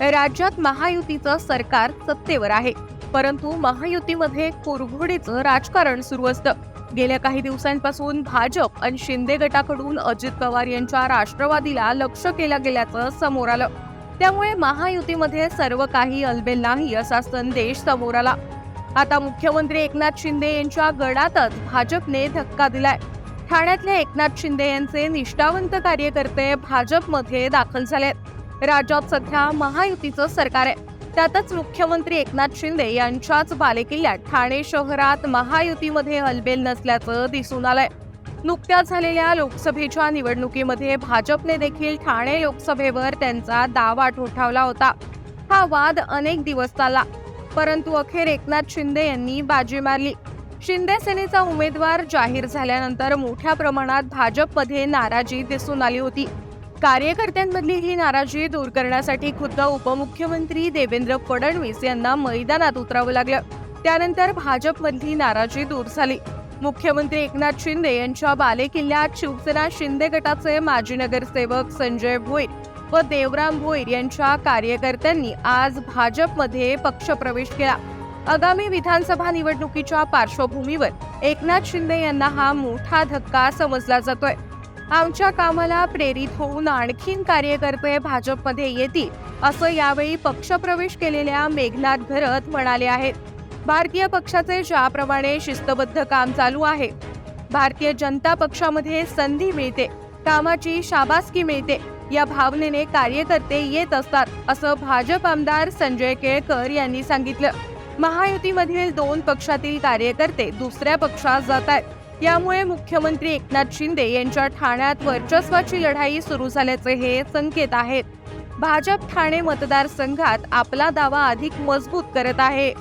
राज्यात महायुतीचं सरकार सत्तेवर आहे. परंतु महायुतीमध्ये कोरघोडीचं राजकारण सुरू असतं. गेल्या काही दिवसांपासून भाजप आणि शिंदे गटाकडून अजित पवार यांच्या राष्ट्रवादीला लक्ष केलं गेल्याचं समोर आलं. त्यामुळे महायुतीमध्ये सर्व काही अलबेल नाही असा संदेश समोर आला. आता मुख्यमंत्री एकनाथ शिंदे यांच्या गडातच भाजपने धक्का दिलाय. ठाण्यातले एकनाथ शिंदे यांचे निष्ठावंत कार्यकर्ते भाजपमध्ये दाखल झालेत. राज्यात सध्या महायुतीचं सरकार आहे. त्यातच मुख्यमंत्री एकनाथ शिंदे यांच्याच बालेकिल्ल्यात ठाणे शहरात महायुतीमध्ये हलबेल नसल्याचं दिसून आलंय. नुकत्याच झालेल्या लोकसभेच्या निवडणुकीमध्ये भाजपने देखील ठाणे लोकसभेवर त्यांचा दावा ठोठावला होता. हा वाद अनेक दिवस चालला परंतु अखेर एकनाथ शिंदे यांनी बाजी मारली. शिंदे सेनेचा उमेदवार जाहीर झाल्यानंतर मोठ्या प्रमाणात भाजपमध्ये नाराजी दिसून आली होती. कार्यकर्त्यांमधली ही नाराजी दूर करण्यासाठी खुद्द उपमुख्यमंत्री देवेंद्र फडणवीस यांना मैदानात उतरावं लागलं. त्यानंतर भाजपमधली नाराजी दूर झाली. मुख्यमंत्री एकनाथ शिंदे यांच्या बालेकिल्ल्यात शिवसेना शिंदे गटाचे माजी नगरसेवक संजय भोईर व देवराम भोईर यांच्या कार्यकर्त्यांनी आज भाजपमध्ये पक्षप्रवेश केला. आगामी विधानसभा निवडणुकीच्या पार्श्वभूमीवर एकनाथ शिंदे यांना हा मोठा धक्का समजला जातोय. आमच्या कामाला प्रेरित होऊन आणखीन कार्यकर्ते भाजपमध्ये येतील असं यावेळी पक्षप्रवेश केलेल्या मेघनाथ घरत म्हणाले आहेत. भारतीय पक्षाचे ज्याप्रमाणे शिस्तबद्ध काम चालू आहे भारतीय जनता पक्षामध्ये संधी मिळते कामाची शाबासकी मिळते या भावनेने कार्यकर्ते येत असतात असं भाजप आमदार संजय केळकर यांनी सांगितलं. महायुतीमधील दोन पक्षातील कार्यकर्ते दुसऱ्या पक्षात जात आहेत. यामुळे मुख्यमंत्री एकनाथ शिंदे यांच्या ठाण्यात वर्चस्वाची लढाई सुरू झाल्याचे हे संकेत आहेत. भाजप ठाणे मतदारसंघात आपला दावा अधिक मजबूत करत आहे.